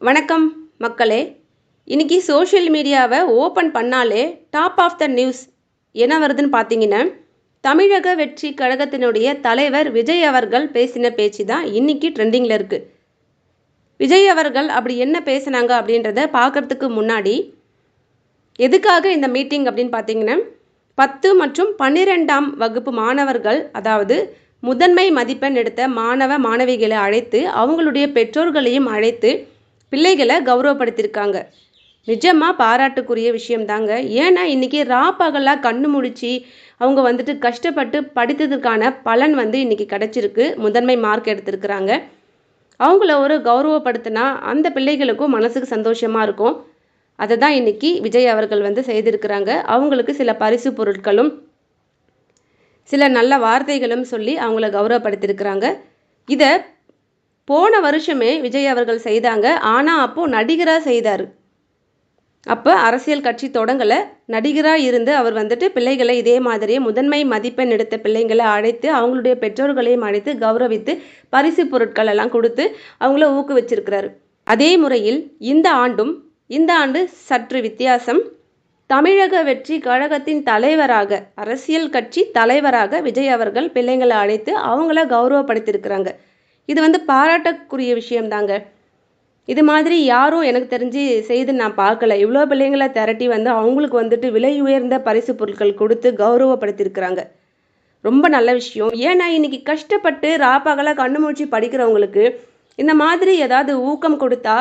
வணக்கம் மக்களே. இன்னைக்கு சோஷியல் மீடியாவை ஓப்பன் பண்ணாலே டாப் ஆஃப் த நியூஸ் என்ன வருதுன்னு பார்த்தீங்கன்னா தமிழக வெற்றி கழகத்தினுடைய தலைவர் விஜய் அவர்கள் பேசின பேச்சு தான் இன்னைக்கு ட்ரெண்டிங்கில் இருக்குது விஜய் அவர்கள் அப்படி என்ன பேசினாங்க அப்படின்றத பார்க்கறதுக்கு முன்னாடி எதுக்காக இந்த மீட்டிங் அப்படின்னு பார்த்தீங்கன்னா பத்து மற்றும் பன்னிரெண்டாம் வகுப்பு மாணவர்கள் அதாவது முதன்மை மதிப்பெண் எடுத்த மாணவ மாணவிகளை அழைத்து அவங்களுடைய பெற்றோர்களையும் அழைத்து பிள்ளைகளை கௌரவப்படுத்தியிருக்காங்க. நிஜமாக பாராட்டுக்குரிய விஷயம்தாங்க. ஏன்னா இன்றைக்கி ரா பகலாக கண்ணு முடித்து அவங்க வந்துட்டு கஷ்டப்பட்டு படித்ததுக்கான பலன் வந்து இன்றைக்கி கிடச்சிருக்கு. முதன்மை மார்க் எடுத்திருக்கிறாங்க. அவங்கள ஒரு கௌரவப்படுத்தினா அந்த பிள்ளைகளுக்கும் மனசுக்கு சந்தோஷமாக இருக்கும். அதை தான் இன்றைக்கி விஜய் அவர்கள் வந்து செய்திருக்கிறாங்க. அவங்களுக்கு சில பரிசு பொருட்களும் சில நல்ல வார்த்தைகளும் சொல்லி அவங்கள கௌரவப்படுத்தியிருக்கிறாங்க. இதை போன வருஷமே விஜய் அவர்கள் செய்தாங்க ஆனால் அப்போது நடிகராக செய்தார். அப்போ அரசியல் கட்சி தொடங்கலை நடிகராக இருந்து அவர் வந்துட்டு பிள்ளைகளை இதே மாதிரியே முதன்மை மதிப்பெண் எடுத்த பிள்ளைங்களை அழைத்து அவங்களுடைய பெற்றோர்களையும் அழைத்து கௌரவித்து பரிசு பொருட்கள் எல்லாம் கொடுத்து அவங்கள ஊக்குவிச்சிருக்கிறாரு. அதே முறையில் இந்த ஆண்டும் இந்த ஆண்டு சற்று வித்தியாசம். தமிழக வெற்றி கழகத்தின் தலைவராக அரசியல் கட்சி தலைவராக விஜய் அவர்கள் பிள்ளைங்களை அழைத்து அவங்கள கௌரவப்படுத்தியிருக்கிறாங்க. இது வந்து பாராட்டக்கூடிய விஷயம்தாங்க. இது மாதிரி யாரும் எனக்கு தெரிஞ்சு செய்து நான் பார்க்கல. இவ்வளோ பிள்ளைங்களை திரட்டி வந்து அவங்களுக்கு வந்துட்டு விலை உயர்ந்த பரிசு பொருட்கள் கொடுத்து கௌரவப்படுத்தியிருக்கிறாங்க. ரொம்ப நல்ல விஷயம். ஏன்னா இன்னைக்கு கஷ்டப்பட்டு ராப்பகலாக கண்ணு மூழ்ச்சி படிக்கிறவங்களுக்கு இந்த மாதிரி ஏதாவது ஊக்கம் கொடுத்தா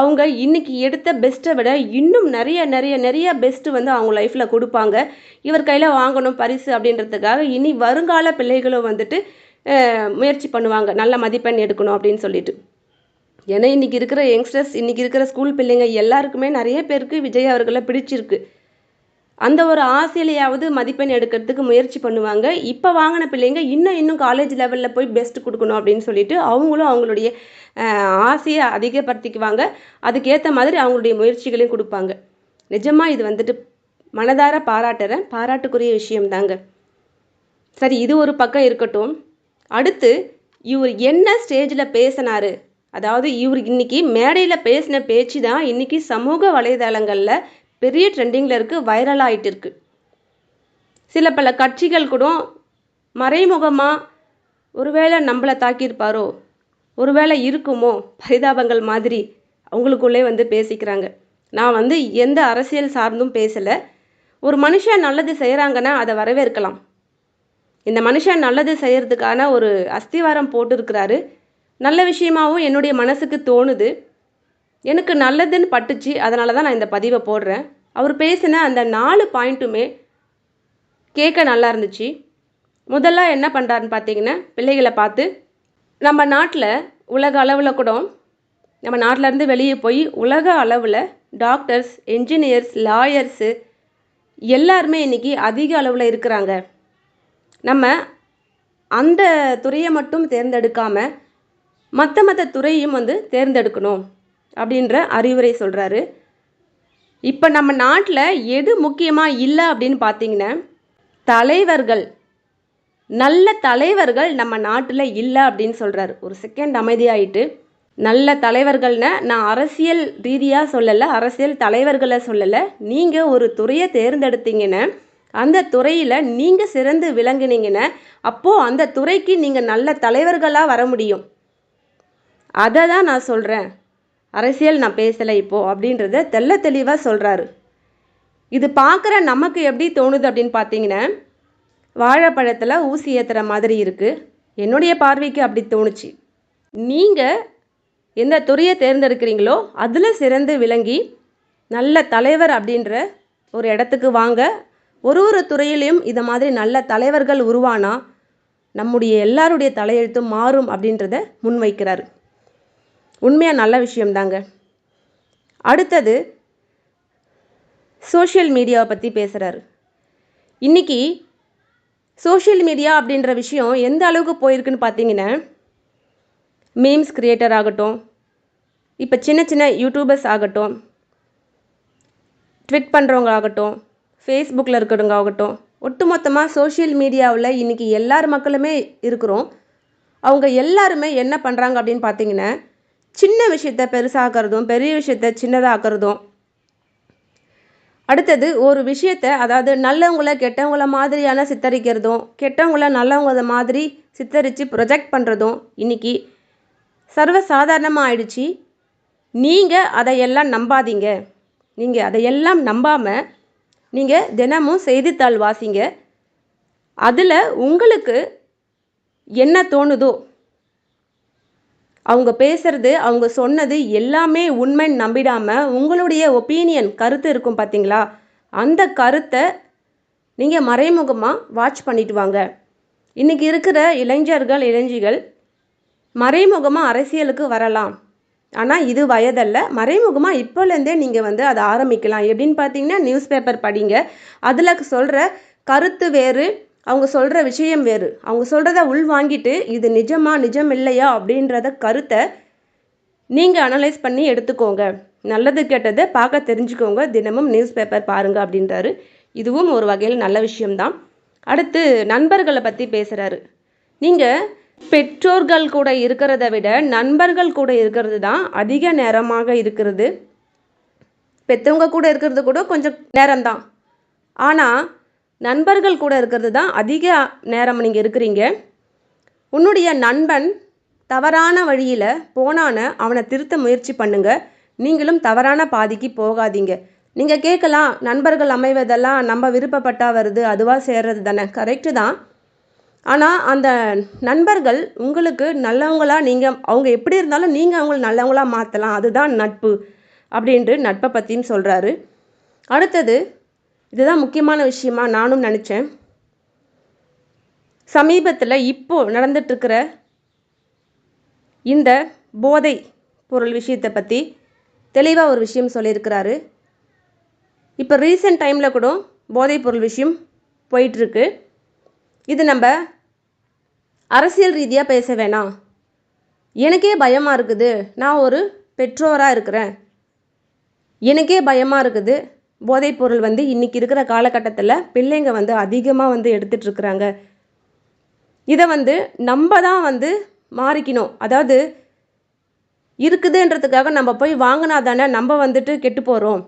அவங்க இன்னைக்கு எடுத்த பெஸ்ட்டை விட இன்னும் நிறைய நிறைய நிறைய பெஸ்ட்டு வந்து அவங்க லைஃப்பில் கொடுப்பாங்க. இவர் கையில் வாங்கணும் பரிசு அப்படின்றதுக்காக இனி வருங்கால பிள்ளைகளும் வந்துட்டு முயற்சி பண்ணுவாங்க. நல்ல மதிப்பெண் எடுக்கணும் அப்படின்னு சொல்லிட்டு. ஏன்னா இன்றைக்கி இருக்கிற யங்ஸ்டர்ஸ் இன்றைக்கி இருக்கிற ஸ்கூல் பிள்ளைங்க எல்லாருக்குமே நிறைய பேருக்கு விஜய் அவர்களை பிடிச்சிருக்கு. அந்த ஒரு ஆசையிலையாவது மதிப்பெண் எடுக்கிறதுக்கு முயற்சி பண்ணுவாங்க. இப்போ வாங்கின பிள்ளைங்க இன்னும் இன்னும் காலேஜ் லெவலில் போய் பெஸ்ட் கொடுக்கணும் அப்படின்னு சொல்லிட்டு அவங்களும் அவங்களுடைய ஆசையை அதிகப்படுத்திக்குவாங்க. அதுக்கேற்ற மாதிரி அவங்களுடைய முயற்சிகளையும் கொடுப்பாங்க. நிஜமாக இது வந்துட்டு மனதார பாராட்டுறேன். பாராட்டுக்குரிய விஷயம்தாங்க. சரி இது ஒரு பக்கம் இருக்கட்டும். அடுத்து இவர் என்ன ஸ்டேஜில் பேசினாரு? அதாவது இவர் இன்னைக்கு மேடையில் பேசின பேச்சு தான் இன்னைக்கு சமூக வலைதளங்களில் பெரிய ட்ரெண்டிங்கில் இருக்குது வைரலாகிட்டு இருக்கு. சில பல கட்சிகள் கூட மறைமுகமாக ஒருவேளை நம்மளை தாக்கியிருப்பாரோ? ஒருவேளை இருக்குமோ? பரிதாபங்கள் மாதிரி அவங்களுக்குள்ளே வந்து பேசிக்கிறாங்க. நான் வந்து எந்த அரசியல் சார்ந்தும் பேசலை. ஒரு மனுஷன் நல்லது செய்கிறாங்கன்னா அதை வரவேற்கலாம். இந்த மனுஷன் நல்லது செய்கிறதுக்கான ஒரு அஸ்திவாரம் போட்டிருக்கிறாரு. நல்ல விஷயமாகவும் என்னுடைய மனசுக்கு தோணுது. எனக்கு நல்லதுன்னு பட்டுச்சு அதனால தான் நான் இந்த பதிவை போடுறேன். அவர் பேசின அந்த நாலு பாயிண்ட்டுமே கேட்க நல்லா இருந்துச்சு. முதல்ல என்ன பண்ணுறாருன்னு பார்த்தீங்கன்னா பிள்ளைகளை பார்த்து நம்ம நாட்டில் உலக அளவில் கூட நம்ம நாட்டிலேருந்து வெளியே போய் உலக அளவில் டாக்டர்ஸ் என்ஜினியர்ஸ் லாயர்ஸு எல்லாருமே இன்றைக்கி அதிக அளவில் இருக்கிறாங்க. நம்ம அந்த துறையை மட்டும் தேர்ந்தெடுக்காமல் மற்ற மற்ற துறையும் வந்து தேர்ந்தெடுக்கணும் அப்படின்ற அறிவுரை சொல்கிறாரு இப்போ நம்ம நாட்டில் எது முக்கியமாக இல்லை அப்படின்னு பார்த்தீங்கன்னா தலைவர்கள் நல்ல தலைவர்கள் நம்ம நாட்டில் இல்லை அப்படின்னு சொல்கிறாரு ஒரு செகண்ட் அமைதியாயிட்டு நல்ல தலைவர்கள்னு நான் அரசியல் ரீதியாக சொல்லலை அரசியல் தலைவர்களை சொல்லலை. நீங்கள் ஒரு துறையை தேர்ந்தெடுத்தீங்கன்னா அந்த துறையில் நீங்கள் சிறந்து விளங்குனீங்கன்னா அப்போது அந்த துறைக்கு நீங்கள் நல்ல தலைவர்களாக வர முடியும். அதை தான் நான் சொல்கிறேன் அரசியல் நான் பேசலை இப்போது அப்படின்றத தெல்ல தெளிவாக சொல்கிறாரு இது பார்க்குற நமக்கு எப்படி தோணுது அப்படின்னு பார்த்தீங்கன்னா வாழைப்பழத்தில் ஊசி ஏற்றுற மாதிரி இருக்குது என்னுடைய பார்வைக்கு அப்படி தோணுச்சு. நீங்கள் எந்த துறையை தேர்ந்தெடுக்கிறீங்களோ அதில் சிறந்து விளங்கி நல்ல தலைவர் அப்படின்ற ஒரு இடத்துக்கு வாங்க. ஒரு ஒரு துறையிலையும் இதை மாதிரி நல்ல தலைவர்கள் உருவானா நம்முடைய எல்லாருடைய தலையெழுத்தும் மாறும் அப்படின்றத முன்வைக்கிறார். உண்மையாக நல்ல விஷயம்தாங்க. அடுத்தது சோஷியல் மீடியாவை பற்றி பேசுகிறாரு இன்றைக்கி சோஷியல் மீடியா அப்படின்ற விஷயம் எந்த அளவுக்கு போயிருக்குன்னு பார்த்தீங்கன்னா மீம்ஸ் கிரியேட்டர் ஆகட்டும் இப்போ சின்ன சின்ன யூடியூபர்ஸ் ஆகட்டும் ட்விட் பண்ணுறவங்க ஆகட்டும் ஃபேஸ்புக்கில் இருக்கிறவங்க ஆகட்டும். ஒட்டுமொத்தமாக சோஷியல் மீடியாவில் இன்றைக்கி எல்லார் மக்களுமே இருக்கிறோம். அவங்க எல்லாருமே என்ன பண்ணுறாங்க அப்படின்னு பார்த்தீங்கன்னா சின்ன விஷயத்த பெருசாக்கிறதும் பெரிய விஷயத்த சின்னதாக்குறதும். அடுத்தது ஒரு விஷயத்த அதாவது நல்லவங்கள கெட்டவங்கள மாதிரியான சித்தரிக்கிறதும் கெட்டவங்கள நல்லவங்கள மாதிரி சித்தரித்து ப்ரொஜெக்ட் பண்ணுறதும் இன்றைக்கி சர்வசாதாரணமாக ஆயிடுச்சு நீங்கள் அதையெல்லாம் நம்பாதீங்க. நீங்கள் அதையெல்லாம் நம்பாமல் நீங்கள் தினமும் செய்தித்தாள் வாசிங்க. அதில் உங்களுக்கு என்ன தோணுதோ அவங்க பேசுறது அவங்க சொன்னது எல்லாமே உண்மைன்னு நம்பிடாமல் உங்களுடைய ஒப்பீனியன் கருத்து இருக்கும் பார்த்தீங்களா அந்த கருத்தை நீங்கள் மறைமுகமாக வாட்ச் பண்ணிட்டு வாங்க. இன்றைக்கி இருக்கிற இளைஞர்கள் இளைஞிகள் மறைமுகமாக அரசியலுக்கு வரலாம். ஆனால் இது வயதல்ல. மறைமுகமாக இப்போலேருந்தே நீங்கள் வந்து அதை ஆரம்பிக்கலாம். எப்படின்னு பார்த்தீங்கன்னா நியூஸ் பேப்பர் படிங்க. அதில் சொல்கிற கருத்து வேறு அவங்க சொல்கிற விஷயம் வேறு. அவங்க சொல்கிறத உள் வாங்கிட்டு இது நிஜமா நிஜம் இல்லையா அப்படின்றத கருத்தை நீங்கள் அனலைஸ் பண்ணி எடுத்துக்கோங்க. நல்லது கெட்டதை பார்க்க தெரிஞ்சுக்கோங்க. தினமும் நியூஸ் பேப்பர் பாருங்கள் அப்படின்றாரு. இதுவும் ஒரு வகையில் நல்ல விஷயம்தான். அடுத்து நண்பர்களை பற்றி பேசுகிறாரு நீங்கள் பெற்றோர்கள் கூட இருக்கிறத விட நண்பர்கள் கூட இருக்கிறது தான் அதிக நேரமாக இருக்கிறது. பெற்றவங்க கூட இருக்கிறது கூட கொஞ்சம் நேரம்தான். ஆனால் நண்பர்கள் கூட இருக்கிறது தான் அதிக நேரம் நீங்கள் இருக்கிறீங்க. உன்னுடைய நண்பன் தவறான வழியில் போனான அவனை திருத்த முயற்சி பண்ணுங்க. நீங்களும் தவறான பாதிக்கு போகாதீங்க. நீங்கள் கேட்கலாம் நண்பர்கள் அமைவதெல்லாம் நம்ம விருப்பப்பட்டா வருது அதுவாக சேர்றது தானே. கரெக்டு தான். ஆனால் அந்த நண்பர்கள் உங்களுக்கு நல்லவங்களா நீங்கள் அவங்க எப்படி இருந்தாலும் நீங்கள் அவங்கள நல்லவங்களா மாற்றலாம் அதுதான் நட்பு அப்படின்ட்டு நட்பை பற்றியும் சொல்கிறாரு அடுத்தது இதுதான் முக்கியமான விஷயமா நானும் நினச்சேன். சமீபத்தில் இப்போ நடந்துட்டுருக்கிற இந்த போதை பொருள் விஷயத்தை பற்றி தெளிவாக ஒரு விஷயம் சொல்லியிருக்கிறாரு. இப்போ ரீசெண்ட் டைமில் கூட போதைப் பொருள் விஷயம் போயிட்டுருக்கு. இது நம்ம அரசியல் ரீதியாக பேச வேணாம். எனக்கே பயமாக இருக்குது. நான் ஒரு பெற்றோராக இருக்கிறேன். எனக்கே பயமாக இருக்குது. போதைப்பொருள் வந்து இன்றைக்கி இருக்கிற காலகட்டத்தில் பிள்ளைங்க வந்து அதிகமாக வந்து எடுத்துகிட்ருக்குறாங்க இதை வந்து நம்ம தான் வந்து மாறிக்கணும். அதாவது இருக்குதுன்றதுக்காக நம்ம போய் வாங்கினா தானே நம்ம வந்துட்டு கெட்டு போகிறோம்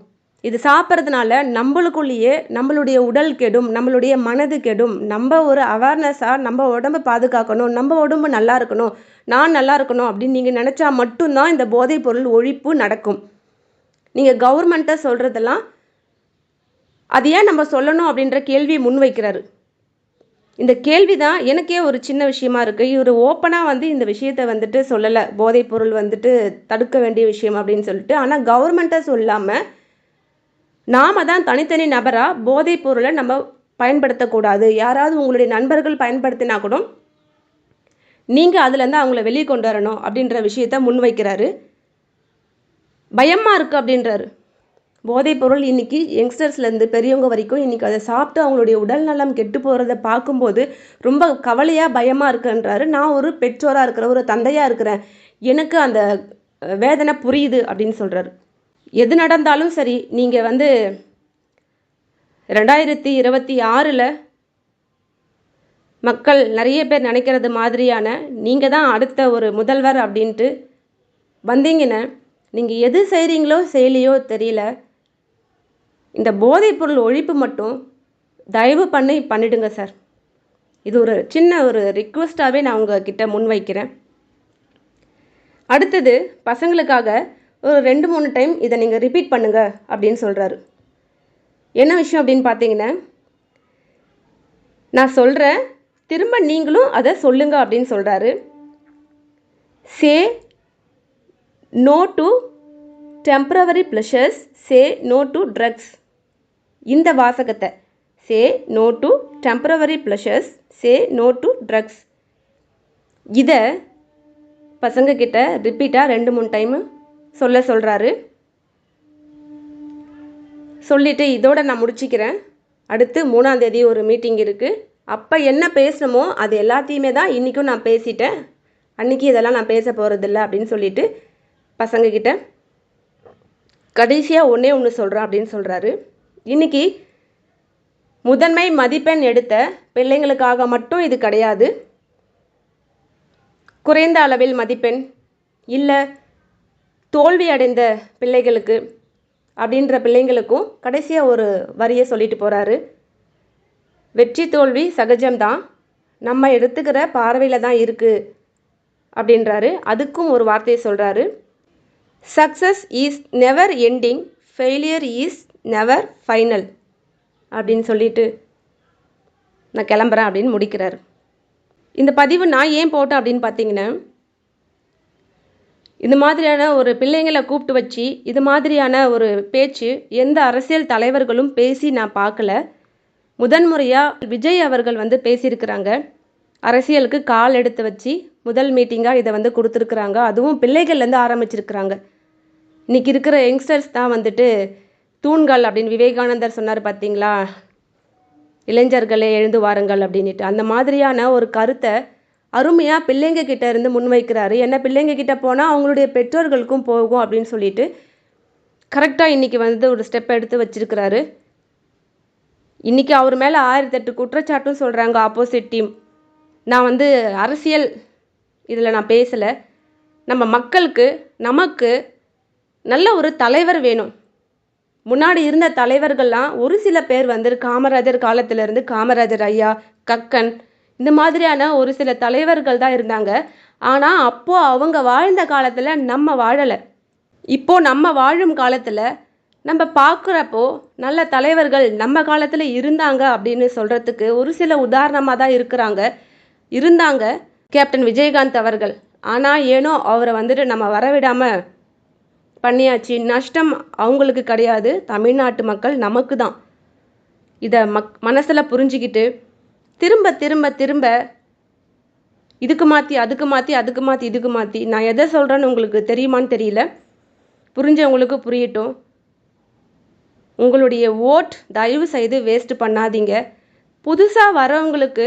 இது சாப்பிட்றதுனால நம்மளுக்குள்ளேயே நம்மளுடைய உடல் கெடும் நம்மளுடைய மனது கெடும். நம்ம ஒரு அவேர்னஸாக நம்ம உடம்பை பாதுகாக்கணும். நம்ம உடம்பு நல்லா இருக்கணும். நான் நல்லா இருக்கணும் அப்படின்னு நீங்கள் நினச்சா மட்டும்தான் இந்த போதைப் பொருள் ஒழிப்பு நடக்கும். நீங்கள் கவர்மெண்ட்டை சொல்கிறதெல்லாம் அது ஏன் நம்ம சொல்லணும் அப்படின்ற கேள்வியை முன்வைக்கிறாரு. இந்த கேள்வி தான் எனக்கே ஒரு சின்ன விஷயமா இருக்குது இவர் ஓப்பனாக வந்து இந்த விஷயத்தை வந்துட்டு சொல்லலை. போதைப் பொருள் வந்துட்டு தடுக்க வேண்டிய விஷயம் அப்படின்னு சொல்லிட்டு. ஆனால் கவர்மெண்ட்டை சொல்லாமல் நாம தான் தனித்தனி நபராக போதைப் பொருளை நம்ம பயன்படுத்தக்கூடாது. யாராவது உங்களுடைய நண்பர்கள் பயன்படுத்தினா கூட நீங்கள் அதுலேருந்து அவங்கள வெளியே கொண்டு வரணும் அப்படின்ற விஷயத்த முன்வைக்கிறாரு பயமாக இருக்குது அப்படின்றாரு. போதைப் பொருள் இன்றைக்கி யங்ஸ்டர்ஸ்லேருந்து பெரியவங்க வரைக்கும் இன்றைக்கி அதை சாப்பிட்டு அவங்களுடைய உடல் நலம் கெட்டு போகிறத பார்க்கும்போது ரொம்ப கவலையாக பயமாக இருக்குன்றாரு. நான் ஒரு பெற்றோராக இருக்கிற ஒரு தந்தையாக இருக்கிறேன். எனக்கு அந்த வேதனை புரியுது அப்படின்னு சொல்கிறாரு எது நடந்தாலும் சரி நீங்கள் வந்து ரெண்டாயிரத்தி இருபத்தி ஆறில் மக்கள் நிறைய பேர் நினைக்கிறது மாதிரியான நீங்கள் தான் அடுத்த ஒரு முதல்வர் அப்படின்ட்டு வந்தீங்கன்னா நீங்கள் எது செய்கிறீங்களோ செய்யலையோ தெரியல. இந்த போதைப்பொருள் ஒழிப்பு மட்டும் தயவு பண்ணி பண்ணிடுங்க சார். இது ஒரு சின்ன ஒரு ரிக்வஸ்ட்டாகவே நான் உங்ககிட்ட முன்வைக்கிறேன். அடுத்தது பசங்களுக்காக ஒரு ரெண்டு மூணு டைம் இதை நீங்கள் ரிப்பீட் பண்ணுங்க அப்படின்னு சொல்கிறாரு என்ன விஷயம் அப்படின்னு பார்த்தீங்கன்னா நான் சொல்கிறேன் திரும்ப நீங்களும் அதை சொல்லுங்க அப்படின்னு சொல்கிறாரு say no to temporary pleasures say no to drugs இந்த வாசகத்தை say no to temporary pleasures say no to drugs இதை பசங்கக்கிட்ட ரிப்பீட்டாக ரெண்டு மூணு டைமு சொல்ல சொல்கிறாரு சொல்லிவிட்டு இதோட நான் முடிச்சுக்கிறேன். அடுத்து மூணாந்தேதி ஒரு மீட்டிங் இருக்குது அப்போ என்ன பேசணுமோ அது எல்லாத்தையுமே தான் இன்றைக்கும் நான் பேசிட்டேன். அன்றைக்கி இதெல்லாம் நான் பேச போகிறதில்ல அப்படின்னு சொல்லிட்டு பசங்கக்கிட்ட கடைசியாக ஒன்றே ஒன்று சொல்கிறேன் அப்படின்னு சொல்கிறாரு இன்றைக்கி முதன்மை மதிப்பெண் எடுத்த பிள்ளைங்களுக்காக மட்டும் இது கிடையாது. குறைந்த அளவில் மதிப்பெண் இல்லை தோல்வி அடைந்த பிள்ளைகளுக்கு அப்படின்ற பிள்ளைங்களுக்கும் கடைசியாக ஒரு வரியை சொல்லிட்டு போகிறாரு வெற்றி தோல்வி சகஜம்தான். நம்ம எடுத்துக்கிற பார்வையில் தான் இருக்குது அப்படின்றாரு. அதுக்கும் ஒரு வார்த்தையை சொல்கிறாரு success is never ending failure is never final அப்படின்னு சொல்லிட்டு நான் கிளம்புறேன் அப்படின்னு முடிக்கிறார். இந்த பதிவு நான் ஏன் போட்டேன் அப்படின்னு பார்த்தீங்கன்னா இந்த மாதிரியான ஒரு பிள்ளைங்களை கூப்பிட்டு வச்சு இது மாதிரியான ஒரு பேச்சு எந்த அரசியல் தலைவர்களும் பேசி நான் பார்க்கல. முதன்முறையாக விஜய் அவர்கள் வந்து பேசியிருக்கிறாங்க. அரசியலுக்கு கால் எடுத்து வச்சு முதல் மீட்டிங்காக இதை வந்து கொடுத்துருக்குறாங்க. அதுவும் பிள்ளைகள்லேருந்து ஆரம்பிச்சிருக்கிறாங்க. இன்றைக்கி இருக்கிற யங்ஸ்டர்ஸ் தான் வந்துட்டு தூண்கள் அப்படின்னு விவேகானந்தர் சொன்னார் பார்த்தீங்களா? இளைஞர்களே எழுந்து வாருங்கள் அப்படின்ட்டு அந்த மாதிரியான ஒரு கருத்தை அருமையாக பிள்ளைங்க கிட்ட இருந்து முன்வைக்கிறாரு. ஏன்னா பிள்ளைங்க கிட்ட போனால் அவங்களுடைய பெற்றோர்களுக்கும் போகும் அப்படின்னு சொல்லிட்டு கரெக்டாக இன்றைக்கி வந்து ஒரு ஸ்டெப் எடுத்து வச்சிருக்கிறாரு. இன்றைக்கி அவர் மேலே ஆயிரத்தெட்டு குற்றச்சாட்டும் சொல்கிறாங்க ஆப்போசிட் டீம். நான் வந்து அரசியல் இதில் நான் பேசலை. நம்ம மக்களுக்கு நமக்கு நல்ல ஒரு தலைவர் வேணும். முன்னாடி இருந்த தலைவர்கள்லாம் ஒரு சில பேர் வந்து காமராஜர் காலத்திலேருந்து காமராஜர் ஐயா கக்கன் இந்த மாதிரியான ஒரு சில தலைவர்கள் தான் இருந்தாங்க. ஆனால் அப்போது அவங்க வாழ்ந்த காலத்தில் நம்ம வாழலை. இப்போது நம்ம வாழும் காலத்தில் நம்ம பார்க்குறப்போ நல்ல தலைவர்கள் நம்ம காலத்தில் இருந்தாங்க அப்படின்னு சொல்கிறதுக்கு ஒரு சில உதாரணமாக தான் இருக்கிறாங்க. இருந்தாங்க கேப்டன் விஜயகாந்த் அவர்கள். ஆனால் ஏனோ அவரை வந்துட்டு நம்ம வரவிடாமல் பண்ணியாச்சு. நஷ்டம் அவங்களுக்கு கிடையாது. தமிழ்நாட்டு மக்கள் நமக்கு தான். இதை மக் மனசில் புரிஞ்சுக்கிட்டு திரும்ப திரும்ப திரும்ப இதுக்கு மாற்றி அதுக்கு மாற்றி அதுக்கு மாற்றி இதுக்கு மாற்றி நான் எதை சொல்கிறேன்னு உங்களுக்கு தெரியுமான்னு தெரியல. புரிஞ்சவங்களுக்கு புரியட்டும். உங்களுடைய ஓட் தயவு செய்து வேஸ்ட் பண்ணாதீங்க. புதுசாக வரவங்களுக்கு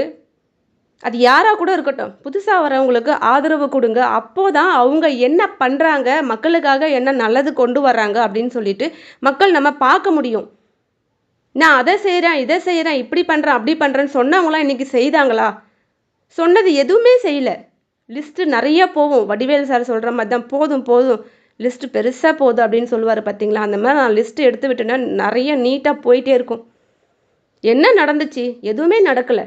அது யாராக கூட இருக்கட்டும் புதுசாக வரவங்களுக்கு ஆதரவு கொடுங்க. அப்போ தான் அவங்க என்ன பண்ணுறாங்க மக்களுக்காக என்ன நல்லது கொண்டு வர்றாங்க அப்படின்னு சொல்லிட்டு மக்கள் நம்ம பார்க்க முடியும். நான் அதை செய்கிறேன் இதை செய்கிறேன் இப்படி பண்ணுறேன் அப்படி பண்ணுறேன்னு சொன்னவங்களாம் இன்றைக்கி செய்தாங்களா? சொன்னது எதுவுமே செய்யலை. லிஸ்ட்டு நிறைய போகும். வடிவேல் சார் சொல்கிற மாதிரி தான். போதும் போதும். லிஸ்ட்டு பெருசாக போதும் அப்படின்னு சொல்லுவார் பார்த்தீங்களா? அந்த மாதிரி நான் லிஸ்ட்டு எடுத்து விட்டேன்னா நிறைய நீட்டாக போயிட்டே இருக்கும். என்ன நடந்துச்சு? எதுவுமே நடக்கலை.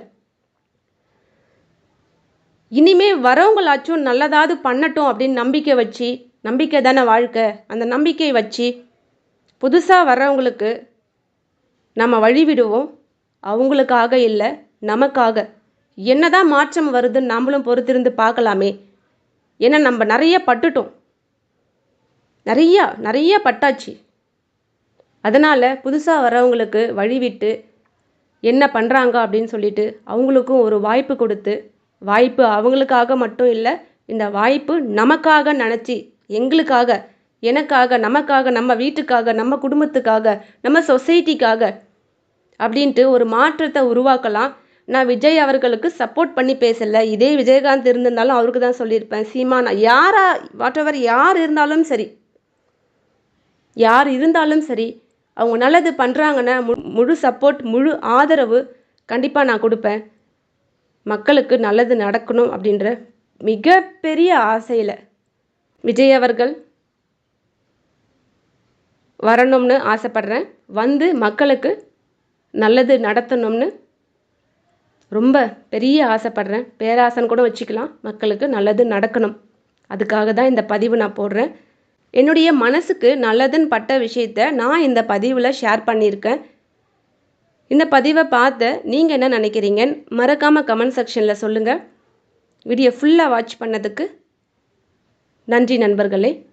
இனிமே வரவங்களாச்சும் நல்லதாவது பண்ணட்டும் அப்படின்னு நம்பிக்கை வச்சு நம்பிக்கை தானே வாழ்க்கை? அந்த நம்பிக்கையை வச்சு புதுசாக வர்றவங்களுக்கு நம்ம வழிவிடுவோம். அவங்களுக்காக இல்லை நமக்காக. என்னதான் மாற்றம் வருதுன்னு நம்மளும் பொறுத்திருந்து பார்க்கலாமே. ஏன்னா நம்ம நிறைய பட்டுட்டோம். நிறையா நிறைய பட்டாச்சு. அதனால் புதுசாக வரவங்களுக்கு வழிவிட்டு என்ன பண்ணுறாங்க அப்படின்னு சொல்லிட்டு அவங்களுக்கும் ஒரு வாய்ப்பு கொடுத்து வாய்ப்பு அவங்களுக்காக மட்டும் இல்லை இந்த வாய்ப்பு நமக்காக நினச்சி எங்களுக்காக எனக்காக நமக்காக நம்ம வீட்டுக்காக நம்ம குடும்பத்துக்காக நம்ம சொசைட்டிக்காக அப்படின்ட்டு ஒரு மாற்றத்தை உருவாக்கலாம். நான் விஜய் அவர்களுக்கு சப்போர்ட் பண்ணி பேசலை. இதே விஜயகாந்த் இருந்திருந்தாலும் அவருக்கு தான் சொல்லியிருப்பேன். சீமானா யாரா வாட் எவர் யார் இருந்தாலும் சரி யார் இருந்தாலும் சரி அவங்க நல்லது பண்ணுறாங்கன்னா மு முழு சப்போர்ட் முழு ஆதரவு கண்டிப்பாக நான் கொடுப்பேன். மக்களுக்கு நல்லது நடக்கணும் அப்படின்ற மிகப்பெரிய ஆசையில் விஜய் அவர்கள் வரணும்னு ஆசைப்பட்றேன். வந்து மக்களுக்கு நல்லது நடத்தணும்னு ரொம்ப பெரிய ஆசைப்பட்றேன். பேராசன் கூட வச்சுக்கலாம். மக்களுக்கு நல்லது நடக்கணும். அதுக்காக தான் இந்த பதிவு நான் போடுறேன். என்னுடைய மனசுக்கு நல்லதுன்னு பட்ட விஷயத்த நான் இந்த பதிவில் ஷேர் பண்ணியிருக்கேன். இந்த பதிவை பார்த்து நீங்கள் என்ன நினைக்கிறீங்கன்னு மறக்காமல் கமெண்ட் செக்ஷனில் சொல்லுங்கள் வீடியோ ஃபுல்லாக வாட்ச் பண்ணதுக்கு நன்றி நண்பர்களே.